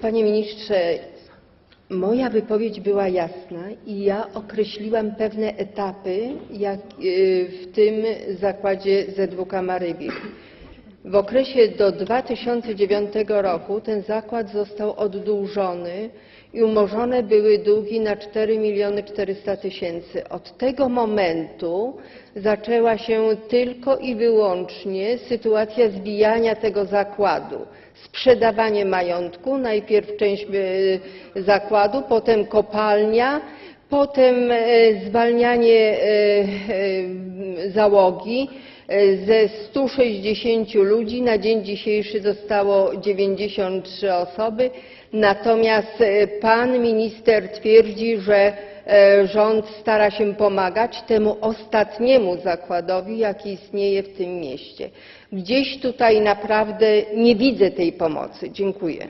Panie ministrze, moja wypowiedź była jasna i ja określiłam pewne etapy y, w tym zakładzie ZWK Marybik. W okresie do 2009 roku ten zakład został oddłużony i umorzone były długi na 4 miliony 400 tysięcy. Od tego momentu zaczęła się tylko i wyłącznie sytuacja zbijania tego zakładu. Sprzedawanie majątku, najpierw część e, zakładu, potem kopalnia, potem e, zwalnianie e, załogi. E, Ze 160 ludzi na dzień dzisiejszy zostało 93 osoby, natomiast e, pan minister twierdzi, że e, rząd stara się pomagać temu ostatniemu zakładowi, jaki istnieje w tym mieście. Gdzieś tutaj naprawdę nie widzę tej pomocy. Dziękuję.